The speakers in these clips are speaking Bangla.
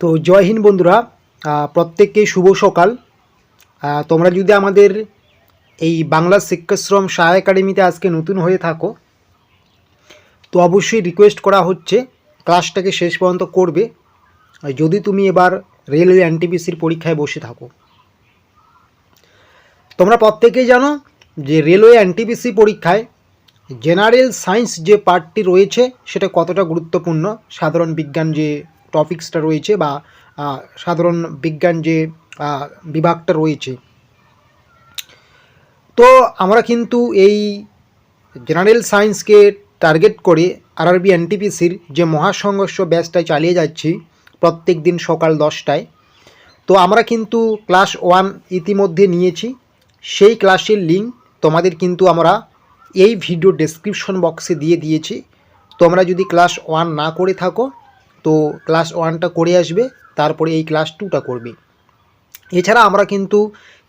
তো জয় হিন্দ বন্ধুরা আহ, প্রত্যেককেই শুভ সকাল। তোমরা যদি আমাদের এই বাংলা শিক্ষাশ্রম সাহা একাডেমিতে আজকে নতুন হয়ে থাকো তো অবশ্যই রিকোয়েস্ট করা হচ্ছে ক্লাসটাকে শেষ পর্যন্ত করবে। যদি তুমি এবার রেলওয়ে এনটিপিসির পরীক্ষায় বসে থাকো। তোমরা প্রত্যেকেই জানো যে রেলওয়ে এনটিপিসি পরীক্ষায় জেনারেল সায়েন্স যে পার্টটি রয়েছে সেটা কতটা গুরুত্বপূর্ণ সাধারণ বিজ্ঞান যে টপিক্সটা রয়েছে বা সাধারণ বিজ্ঞান যে বিভাগটা রয়েছে। তো আমরা কিন্তু এই জেনারেল সায়েন্সকে টার্গেট করে আর আরআরবি এনটিপিসির যে মহাসংঘর্ষ ব্যাচটায় চালিয়ে যাচ্ছি প্রত্যেক দিন সকাল দশটায়, তো আমরা কিন্তু ক্লাস ওয়ান ইতিমধ্যে নিয়েছি। সেই ক্লাসের লিঙ্ক তোমাদের কিন্তু আমরা এই ভিডিও ডেসক্রিপশন বক্সে দিয়ে দিয়েছি। তোমরা যদি ক্লাস ওয়ান না করে থাকো তো ক্লাস ওয়ানটা করে আসবে, তারপরে এই ক্লাস টুটা করবে। এছাড়া আমরা কিন্তু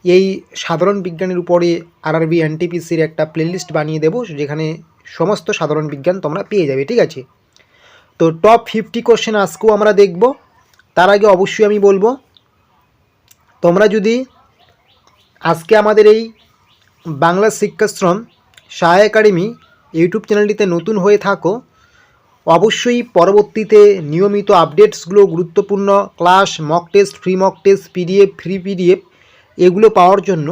এই সাধারণ বিজ্ঞানের উপরে আরআরবি এনটিপিসির একটা প্লেলিস্ট বানিয়ে দেবো, যেখানে সমস্ত সাধারণ বিজ্ঞান তোমরা পেয়ে যাবে, ঠিক আছে? তো টপ ফিফটি কোশ্চেন আজকেও আমরা দেখব। তার আগে অবশ্যই আমি বলব, তোমরা যদি আজকে আমাদের এই বাংলা শিক্ষাশ্রম সাহা একাডেমি ইউটিউব চ্যানেলটিতে নতুন হয়ে থাকো অবশ্যই পরবর্তীতে নিয়মিত আপডেটসগুলো গুরুত্বপূর্ণ class mock test free mock test PDF free PDF এগুলো পাওয়ার জন্য।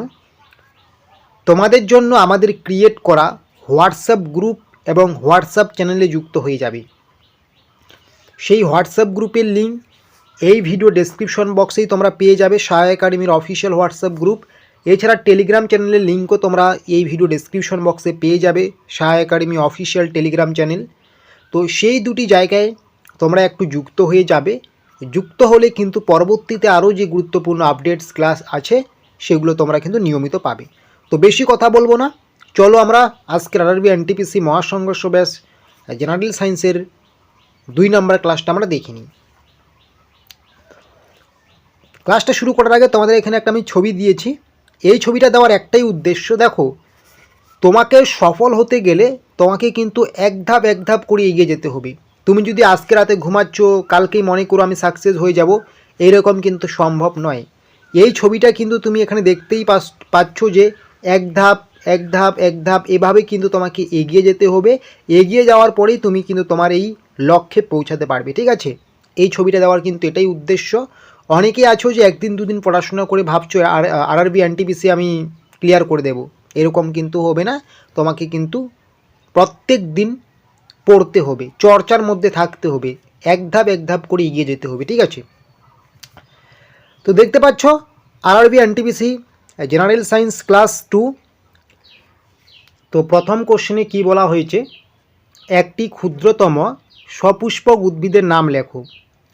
তোমাদের জন্য আমাদের ক্রিয়েট করা হোয়াটসঅ্যাপ গ্রুপ এবং হোয়াটসঅ্যাপ চ্যানেলে যুক্ত হয়ে যাবে। সেই হোয়াটসঅ্যাপ গ্রুপের লিঙ্ক এই ভিডিও ডেসক্রিপশন বক্সেই তোমরা পেয়ে যাবে সাহা একাডেমির অফিসিয়াল হোয়াটসঅ্যাপ গ্রুপ এছাড়া টেলিগ্রাম চ্যানেলের লিঙ্কও তোমরা এই ভিডিও ডেসক্রিপশন বক্সে পেয়ে যাবে Saha academy official Telegram channel তো সেই দুটি জায়গায় তোমরা একটু যুক্ত হয়ে যাবে। যুক্ত হলে কিন্তু পরবর্তীতে আরও যে গুরুত্বপূর্ণ আপডেটস ক্লাস আছে, সেগুলো তোমরা কিন্তু নিয়মিত পাবে। তো বেশি কথা বলব না। চলো আমরা আজকের আরআরবি এনটিপিসি মহাসংঘর্ষ ব্যাস জেনারেল সায়েন্সের দুই নম্বর ক্লাসটা আমরা দেখে নিই। ক্লাসটা শুরু করার আগে তোমাদের এখানে একটা আমি ছবি দিয়েছি। এই ছবিটা দেওয়ার একটাই উদ্দেশ্য, দেখো, তোমাকে সফল হতে গেলে তোমাকে কিন্তু এক ধাপ এক ধাপ করে এগিয়ে যেতে হবে। তুমি যদি আজকে রাতে ঘুমাচ্ছ, কালকেই মনে করো আমি সাকসেস হয়ে যাব এইরকম কিন্তু সম্ভব নয়। এই ছবিটা কিন্তু তুমি এখানে দেখতেই পাচ্ছ যে এক ধাপ এক ধাপ এক ধাপ এভাবে কিন্তু তোমাকে এগিয়ে যেতে হবে। এগিয়ে যাওয়ার পরেই তুমি কিন্তু তোমার এই লক্ষ্যে পৌঁছাতে পারবে, ঠিক আছে? এই ছবিটা দেওয়ার কিন্তু এটাই উদ্দেশ্য। অনেকেই আছো যে একদিন, দুদিন পড়াশোনা করে ভাবছ, আর আরআরবি এনটিপিসি আমি ক্লিয়ার করে দেব। এরকম কিন্তু হবে না। তোমাকে কিন্তু প্রত্যেক দিন পড়তে হবে, চর্চার মধ্যে থাকতে হবে, এক ধাপ এক ধাপ করে এগিয়ে যেতে হবে, ঠিক আছে? তো দেখতে পাচ্ছ RRB NTPC general science class two তো প্রথম কোশ্চেনে কি বলা হয়েছে? একটি ক্ষুদ্রতম সপুষ্পক উদ্ভিদের নাম লেখো।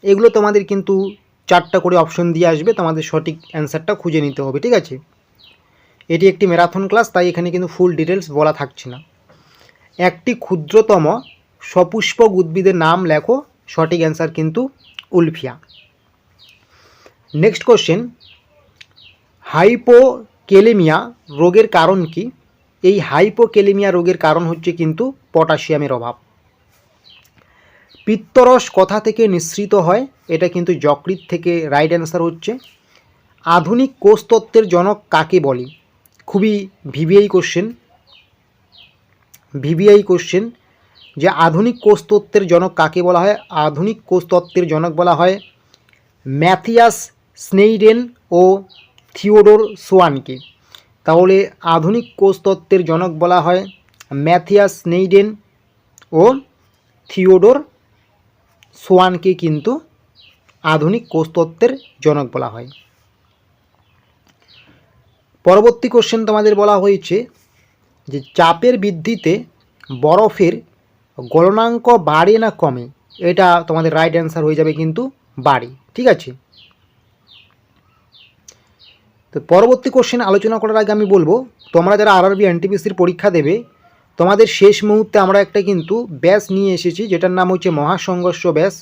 এগুলো তোমাদের কিন্তু চারটা করে অপশন দিয়ে আসবে, তোমাদের সঠিক অ্যান্সারটা খুঁজে নিতে হবে, ঠিক আছে? এটি একটি ম্যারাথন ক্লাস তাই এখানে কিন্তু ফুল ডিটেলস বলা থাকছে না। একটি ক্ষুদ্রতম সপুষ্পক উদ্ভিদের নাম লেখো, সঠিক অ্যান্সার কিন্তু উলফিয়া। নেক্সট কোশ্চেন হাইপোকেলেমিয়া রোগের কারণ কি? এই হাইপোকেলেমিয়া রোগের কারণ হচ্ছে কিন্তু পটাশিয়ামের অভাব। পিত্তরস কথা থেকে নিঃসৃত হয়, এটা কিন্তু যকৃত থেকে রাইট অ্যান্সার হচ্ছে। আধুনিক কোষতত্ত্বের জনক কাকে বলে? খুবই ভিভিআই কোশ্চেন ভিভিআই কোশ্চেন যে আধুনিক কোষতত্ত্বের জনক কাকে বলা হয়? আধুনিক কোষতত্ত্বের জনক বলা হয় ম্যাথিয়াস স্নেইডেন ও থিওডোর সোয়ানকে। তাহলে আধুনিক কোষতত্ত্বের জনক বলা হয় ম্যাথিয়াস স্নেইডেন ও থিওডোর সোয়ানকে কিন্তু আধুনিক কোষতত্ত্বের জনক বলা হয়। পরবর্তী কোশ্চেন তোমাদের বলা হয়েছে যে চাপের বৃদ্ধিতে বরফের গলনাঙ্ক বাড়ে না কমে, এটা তোমাদের রাইট অ্যান্সার হয়ে যাবে কিন্তু বাড়ে, ঠিক আছে? তো পরবর্তী কোশ্চেন আলোচনা করার আগে আমি বলব, তোমরা যারা আরআরবি এনটিপিসির পরীক্ষা দেবে, তোমাদের শেষ মুহূর্তে আমরা একটা কিন্তু ব্যাস নিয়ে এসেছি, যেটার নাম হচ্ছে মহাসংঘর্ষ ব্যাস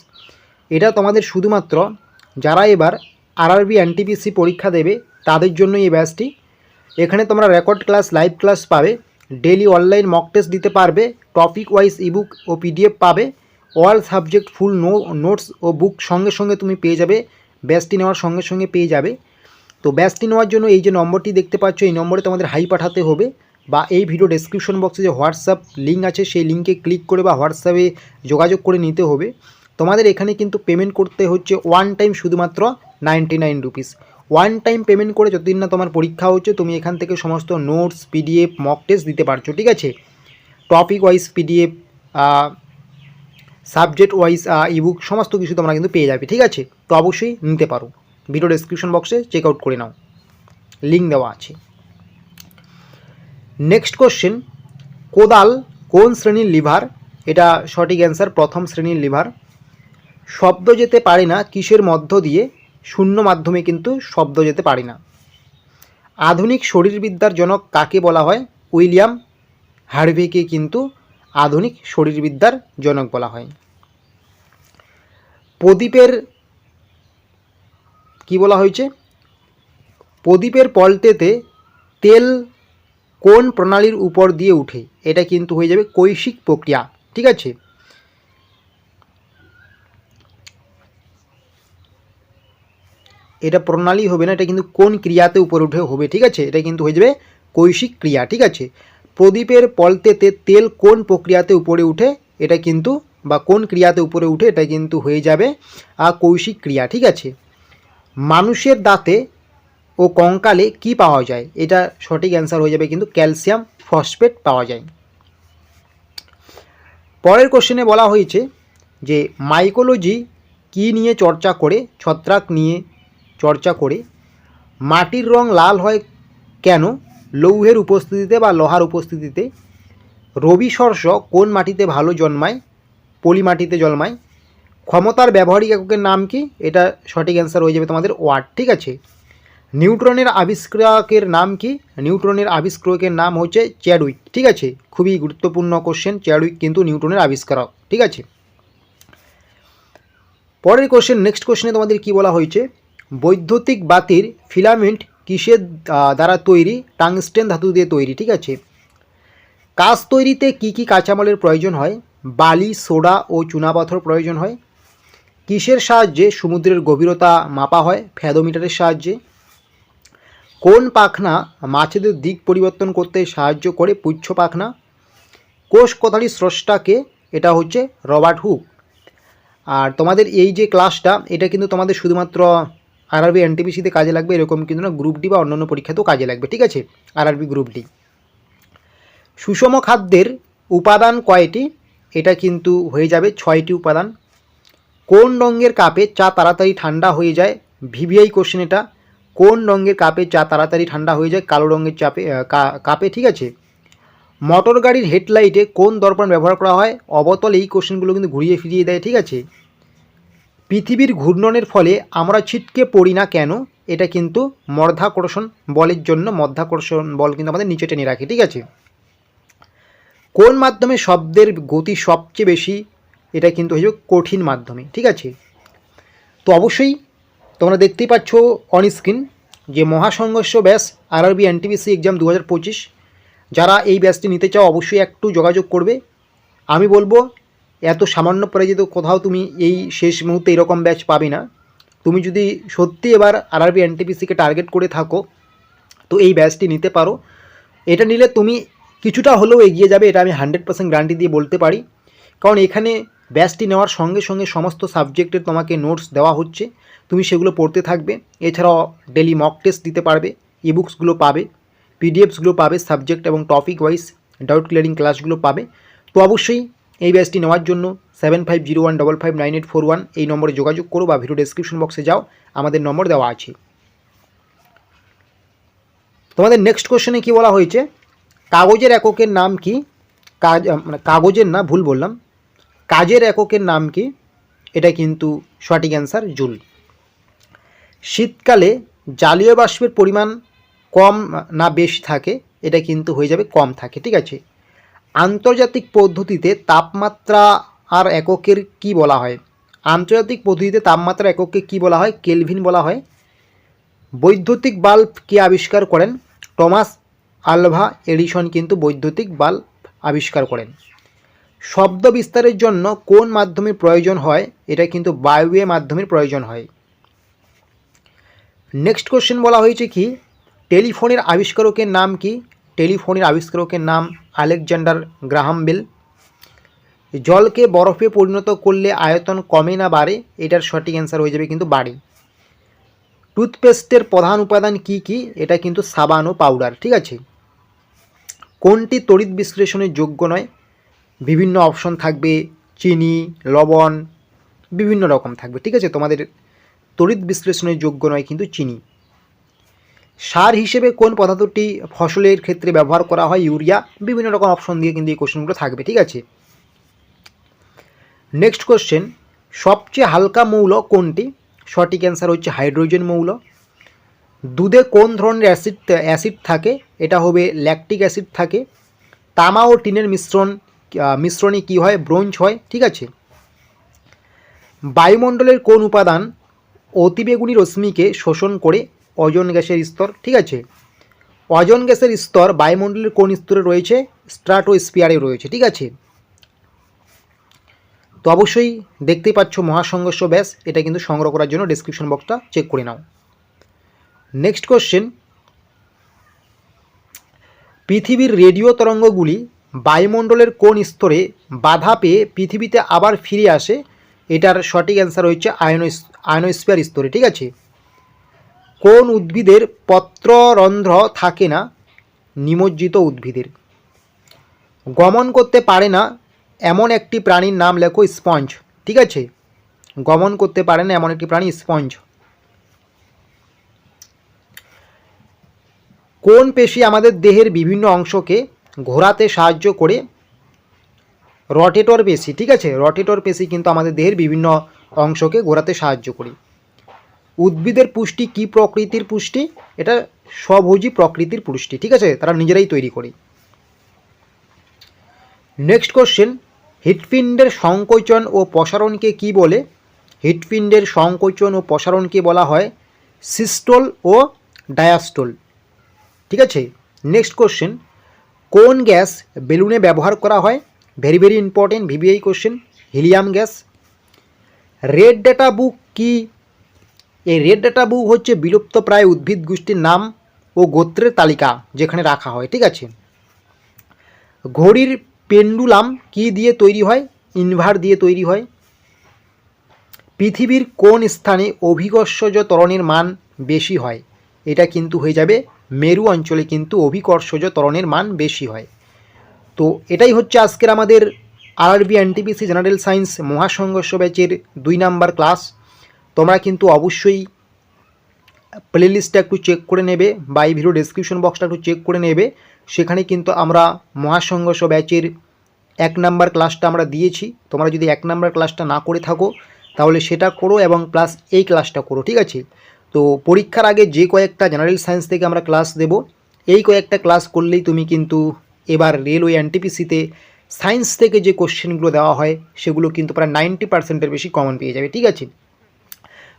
এটা তোমাদের শুধুমাত্র যারা এবার আরআরবি এনটিপিসি পরীক্ষা দেবে, তাদের জন্য এই ব্যাচটি এখানে তোমরা রেকর্ড ক্লাস লাইভ ক্লাস পাবে। ডেলি অনলাইন মক টেস্ট দিতে পারবে টপিক ওয়াইজ ইবুক ও পিডিএফ পাবে all subject full no notes ও বুক সঙ্গে সঙ্গে তুমি পেয়ে যাবে ব্যাচটি নেওয়ার সঙ্গে সঙ্গে পেয়ে যাবে। তো ব্যাচটি নেওয়ার জন্য এই যে নম্বরটি দেখতে পাচ্ছ, এই নম্বরে তোমাদের হাই পাঠাতে হবে বা এই ভিডিও ডেসক্রিপশন বক্সে যে হোয়াটসঅ্যাপ লিঙ্ক আছে, সেই লিঙ্কে ক্লিক করে বা হোয়াটসঅ্যাপে যোগাযোগ করে নিতে হবে। তোমাদের এখানে কিন্তু পেমেন্ট করতে হচ্ছে ওয়ান টাইম শুধুমাত্র ninety nine rupees one time payment করে যতদিন না তোমার পরীক্ষা হচ্ছে, তুমি এখান থেকে সমস্ত নোটস পিডিএফ মক টেস্ট দিতে পারছ, ঠিক আছে? Topic wise PDF subject wise ebook সমস্ত কিছু তোমরা কিন্তু পেয়ে যাবে, ঠিক আছে? তো অবশ্যই নিতে পারো। ভিডিও ডেসক্রিপশন বক্সে চেক আউট করে নাও। লিঙ্ক দেওয়া আছে। নেক্সট কোশ্চেন কোদাল কোন শ্রেণির লিভার? এটা সঠিক অ্যান্সার প্রথম শ্রেণির লিভার। শব্দ যেতে পারে না, কিসের মধ্য দিয়ে? শূন্য মাধ্যমে কিন্তু শব্দ যেতে পারে না। আধুনিক শরীরবিদ্যার জনক কাকে বলা হয়? উইলিয়াম হার্ভেকে কিন্তু আধুনিক শরীরবিদ্যার জনক বলা হয়। প্রদীপের কি বলা হয়েছে? প্রদীপের পল্টেতে তেল কোন প্রণালীর উপর দিয়ে উঠে, এটা কিন্তু হয়ে যাবে কৈশিক প্রক্রিয়া, ঠিক আছে? এটা প্রণালী হবে না, এটা কিন্তু কোন ক্রিয়াতে উপরে উঠে হবে, ঠিক আছে? এটা কিন্তু হয়ে যাবে কৈশিক ক্রিয়া, ঠিক আছে? প্রদীপের পলতেতে তেল কোন প্রক্রিয়াতে উপরে উঠে, এটা কিন্তু, বা কোন ক্রিয়াতে উপরে উঠে, এটা কিন্তু হয়ে যাবে আ কৌশিক ক্রিয়া, ঠিক আছে? মানুষের দাঁতে ও কঙ্কালে কি পাওয়া যায়? এটা সঠিক অ্যান্সার হয়ে যাবে কিন্তু ক্যালসিয়াম ফসফেট পাওয়া যায়। পরের কোশ্চেনে বলা হয়েছে যে মাইকোলজি কি নিয়ে চর্চা করে, ছত্রাক নিয়ে চর্চা করে, মাটির রং লাল হয় কেন? লৌহের উপস্থিতিতে বা লোহার উপস্থিতিতে? রবি শস্য কোন মাটিতে ভালো জন্মায়? পলি মাটিতে জন্মায়? ক্ষমতার ব্যবহারিক এককের নাম কি? এটা সঠিক অ্যান্সার হয়ে যাবে তোমাদের ওয়াট, ঠিক আছে? নিউট্রনের আবিষ্কারকের নাম কি? নিউট্রনের আবিষ্কারকের নাম হচ্ছে চ্যাডউইক, ঠিক আছে? খুবই গুরুত্বপূর্ণ কোশ্চেন চ্যাডউইক কিন্তু নিউটনের আবিষ্কারক, ঠিক আছে? পরের কোশ্চেন নেক্সট কোশ্চেনে তোমাদের কি বলা হয়েছে? বৈদ্যুতিক বাতির ফিলামেন্ট কিসের দ্বারা তৈরি? টাংস্টেন ধাতু দিয়ে তৈরি, ঠিক আছে? কাঁচ তৈরিতে কি কি কাঁচামালের প্রয়োজন হয়? বালি, সোডা ও চুনাপাথর প্রয়োজন হয়। কিসের সাহায্যে সমুদ্রের গভীরতা মাপা হয়? ফ্যাদোমিটারের সাহায্যে। কোন পাখনা মাছেদের দিক পরিবর্তন করতে সাহায্য করে পুচ্ছ পাখনা? কোষ কথাটি স্রষ্টাকে এটা হচ্ছে রবার্ট হুক। আর তোমাদের এই যে ক্লাসটা, এটা কিন্তু তোমাদের শুধুমাত্র আরআরবি এনটিপিসিতে কাজে লাগবে, এরকম কিন্তু না গ্রুপ ডি বা অন্যান্য পরীক্ষাতেও কাজে লাগবে, ঠিক আছে? আরআরবি গ্রুপ ডি সুষম খাদ্যের উপাদান কয়টি? এটা কিন্তু হয়ে যাবে ছয়টি উপাদান। কোন রঙের কাপে চা তাড়াতাড়ি ঠান্ডা হয়ে যায়? ভিভিআই কোশ্চেন এটা। কোন রঙের কাপে চা তাড়াতাড়ি ঠান্ডা হয়ে যায়? কালো রঙের চাপে কাপে, ঠিক আছে? মোটর গাড়ির হেডলাইটে কোন দর্পণ ব্যবহার করা হয়? অবতল এই কোশ্চেনগুলো কিন্তু ঘুরিয়ে ফিরিয়ে দেয়, ঠিক আছে? পৃথিবীর ঘূর্ণনের ফলে আমরা ছিটকে পড়ি না কেন? এটা কিন্তু মধ্যাকর্ষণ বলের জন্য, মধ্যাকর্ষণ বল কিন্তু আমাদের নিচে টেনে রাখে, ঠিক আছে? কোন মাধ্যমে শব্দের গতি সবচেয়ে বেশি? এটা কিন্তু হয়ে কঠিন মাধ্যমে, ঠিক আছে? তো অবশ্যই তোমরা দেখতেই পাচ্ছ অন স্ক্রিন যে মহাসংঘর্ষ ব্যাস আরআরবি এনটিপিসি এক্সাম দু হাজার পঁচিশ। যারা এই ব্যাচটি নিতে চাও অবশ্যই একটু যোগাযোগ করবে। আমি বলব এত সামান্য পরাজিত কোথাও তুমি এই শেষ মুহূর্তে এরকম ব্যাচ পাবে না। তুমি যদি সত্যি এবার আরআরবি এনটিপিসিকে টার্গেট করে থাকো, তো এই ব্যাচটি নিতে পারো। এটা নিলে তুমি কিছুটা হলেও এগিয়ে যাবে, এটা আমি হান্ড্রেড পার্সেন্ট গ্যারান্টি দিয়ে বলতে পারি। কারণ এখানে ব্যাচটি নেওয়ার সঙ্গে সঙ্গে সমস্ত সাবজেক্টের তোমাকে নোটস দেওয়া হচ্ছে। তুমি সেগুলো পড়তে থাকবে। এছাড়াও ডেলি মক টেস্ট দিতে পারবে ইবুকসগুলো পাবে পিডিএফসগুলো পাবে সাবজেক্ট এবং টপিক ওয়াইজ ডাউট ক্লিয়ারিং ক্লাসগুলো পাবে। তো অবশ্যই এই ব্যাচটি নেওয়ার জন্য seven five zero one double five nine eight four one এই নম্বরে যোগাযোগ করো বা ভিডিও ডেসক্রিপশন বক্সে যাও, আমাদের নম্বর দেওয়া আছে। তোমাদের নেক্সট কোশ্চেনে কি বলা হয়েছে? কাগজের এককের নাম কি? কাজ মানে কাগজের না, ভুল বললাম। কাজের এককের নাম কি? এটা কিন্তু সঠিক অ্যান্সার জুল। শীতকালে জালীয় বাষ্পের পরিমাণ কম না বেশি থাকে, এটা কিন্তু হয়ে যাবে কম থাকে, ঠিক আছে? আন্তর্জাতিক পদ্ধতিতে তাপমাত্রা আর এককের কি বলা হয়? আন্তর্জাতিক পদ্ধতিতে তাপমাত্রা এককে কি বলা হয়? কেলভিন বলা হয়। বৈদ্যুতিক বাল্ব কে আবিষ্কার করেন? টমাস আলভা এডিসন কিন্তু বৈদ্যুতিক বাল্ব আবিষ্কার করেন। শব্দ বিস্তারের জন্য কোন মাধ্যমের প্রয়োজন হয়? এটা কিন্তু বায়ুয়ে মাধ্যমের প্রয়োজন হয়। নেক্সট কোশ্চেন বলা হয়েছে কি? টেলিফোনের আবিষ্কারকের নাম কি? টেলিফোনের আবিষ্কারকের নাম আলেকজান্ডার গ্রাহাম বেল। জলকে বরফে পরিণত করলে আয়তন কমে না বাড়ে, এটার সঠিক অ্যান্সার হয়ে যাবে কিন্তু বাড়ে। টুথপেস্টের প্রধান উপাদান কি কি? এটা কিন্তু সাবান ও পাউডার, ঠিক আছে? কোনটি তড়িৎ বিশ্লেষণের যোগ্য নয়? বিভিন্ন অপশন থাকবে, চিনি, লবণ, বিভিন্ন রকম থাকবে, ঠিক আছে? তোমাদের তড়িৎ বিশ্লেষণের যোগ্য নয় কিন্তু চিনি। সার হিসেবে কোন পদার্থটি ফসলের ক্ষেত্রে ব্যবহার করা হয়, ইউরিয়া, বিভিন্ন রকম অপশন দিয়ে কিন্তু এই কোশ্চেনগুলো থাকবে, ঠিক আছে? নেক্সট কোশ্চেন সবচেয়ে হালকা মৌল কোনটি? সঠিক অ্যান্সার হচ্ছে হাইড্রোজেন মৌল। দুধে কোন ধরনের অ্যাসিড অ্যাসিড থাকে? এটা হবে ল্যাকটিক অ্যাসিড থাকে। তামা ও টিনের মিশ্রণ মিশ্রণে কী হয়? ব্রোঞ্জ হয়, ঠিক আছে? বায়ুমণ্ডলের কোন উপাদান অতিবেগুনি রশ্মিকে শোষণ করে অজন গ্যাসের স্তর, ঠিক আছে? অজন গ্যাসের স্তর বায়ুমণ্ডলের কোন স্তরে রয়েছে? স্ট্রাটোস্পিয়ারে রয়েছে, ঠিক আছে? তো অবশ্যই দেখতেই পাচ্ছ মহাসংঘর্ষ ব্যাস, এটা কিন্তু সংগ্রহ করার জন্য ডিসক্রিপশন বক্সটা চেক করে নাও। নেক্সট কোশ্চেন পৃথিবীর রেডিও তরঙ্গগুলি বায়ুমণ্ডলের কোন স্তরে বাধা পেয়ে পৃথিবীতে আবার ফিরে আসে? এটার সঠিক অ্যান্সার হচ্ছে আয়নো আয়নোস্ফিয়ার স্তরে, ঠিক আছে? কোন উদ্ভিদের পত্ররন্ধ্র থাকে না? নিমজ্জিত উদ্ভিদের। গমন করতে পারে না এমন একটি প্রাণীর নাম লেখো স্পঞ্জ। ঠিক আছে? গমন করতে পারে না এমন একটি প্রাণী স্পঞ্জ। কোন পেশি আমাদের দেহের বিভিন্ন অংশকে ঘোরাতে সাহায্য করে? রটেটর পেশি। ঠিক আছে? রটেটর পেশি কিন্তু আমাদের দেহের বিভিন্ন অংশকে ঘোরাতে সাহায্য করে। উদ্ভিদের পুষ্টি, কি প্রকৃতির পুষ্টি? এটা স্বভোজী প্রকৃতির পুষ্টি, ঠিক আছে? তারা নিজেরাই তৈরি করে। নেক্সট কোশ্চেন হৃৎপিণ্ডের সংকোচন ও প্রসারণকে কি বলে? হৃৎপিণ্ডের সংকোচন ও প্রসারণকে বলা হয় সিস্টোল ও ডায়াস্টোল। ঠিক আছে? নেক্সট কোশ্চেন কোন গ্যাস বেলুনে ব্যবহার করা হয়? Very very important VVI question helium gas. Red data book কি? এই রেড ডাটা বুক হচ্ছে বিলুপ্ত প্রায় উদ্ভিদ গোষ্ঠীর নাম ও গোত্রের তালিকা যেখানে রাখা হয়, ঠিক আছে? ঘড়ির পেন্ডুলাম কি দিয়ে তৈরি হয়? ইনভার দিয়ে তৈরি হয়। পৃথিবীর কোন স্থানে অভিকর্ষজ ত্বরণের মান বেশি হয়? এটা কিন্তু হয়ে যাবে মেরু অঞ্চলে কিন্তু অভিকর্ষজ ত্বরণের মান বেশি হয়। তো এটাই হচ্ছে আজকের আমাদের আরবি এনটিপিসি জেনারেল সায়েন্স মহাসংঘর্ষ ব্যাচের দুই নাম্বার ক্লাস। তোমরা কিন্তু অবশ্যই প্লেলিস্টটা একটু চেক করে নেবে বা এই ভিডিও ডেসক্রিপশন বক্সটা একটু চেক করে নেবে। সেখানে কিন্তু আমরা মহাসংঘর্ষ ব্যাচের এক নাম্বার ক্লাসটা আমরা দিয়েছি। তোমরা যদি এক নাম্বার ক্লাসটা না করে থাকো, তাহলে সেটা করো এবং প্লাস এই ক্লাসটা করো, ঠিক আছে? তো পরীক্ষার আগে যে কয়েকটা জেনারেল সায়েন্স থেকে আমরা ক্লাস দেব, এই কয়েকটা ক্লাস করলেই তুমি কিন্তু এবার রেলওয়ে এনটিপিসিতে সায়েন্স থেকে যে কোশ্চেনগুলো দেওয়া হয়, সেগুলো কিন্তু প্রায় নাইনটি পার্সেন্টের বেশি কমন পেয়ে যাবে, ঠিক আছে?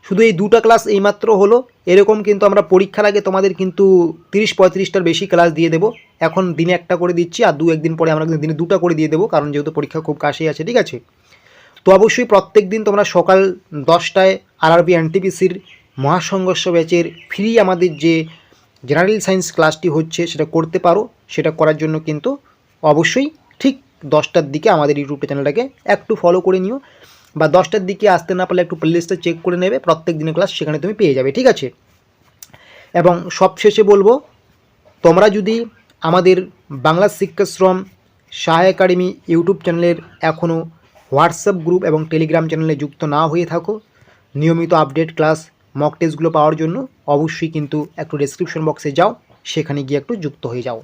শুধু এই দুটো ক্লাস এইমাত্র হলো, এরকম কিন্তু আমরা পরীক্ষার আগে তোমাদের কিন্তু তিরিশ পঁয়ত্রিশটার বেশি ক্লাস দিয়ে দেবো। এখন দিনে একটা করে দিচ্ছি আর দু একদিন পরে আমরা কিন্তু দিনে দুটো করে দিয়ে দেবো, কারণ যেহেতু পরীক্ষা খুব কাছেই আছে, ঠিক আছে? তো অবশ্যই প্রত্যেক দিন তোমরা সকাল দশটায় আর আরআরবি এনটিপিসির মহাসংঘর্ষ ব্যাচের ফ্রি আমাদের যে জেনারেল সায়েন্স ক্লাসটি হচ্ছে, সেটা করতে পারো। সেটা করার জন্য কিন্তু অবশ্যই ঠিক দশটার দিকে আমাদের ইউটিউব চ্যানেলটাকে একটু ফলো করে নিও। বা দশটার দিকে আসতে না পারলে একটু প্লেলিস্টটা চেক করে নেবে, প্রত্যেক দিনের ক্লাস সেখানে তুমি পেয়ে যাবে, ঠিক আছে? এবং সবশেষে বলব, তোমরা যদি আমাদের বাংলা শিক্ষাশ্রম সাহা একাডেমি ইউটিউব চ্যানেলের এখনও হোয়াটসঅ্যাপ গ্রুপ এবং টেলিগ্রাম চ্যানেলে যুক্ত না হয়ে থাকো, নিয়মিত আপডেট ক্লাস মক টেস্টগুলো পাওয়ার জন্য অবশ্যই কিন্তু একটু ডেসক্রিপশন বক্সে যাও, সেখানে গিয়ে একটু যুক্ত হয়ে যাও।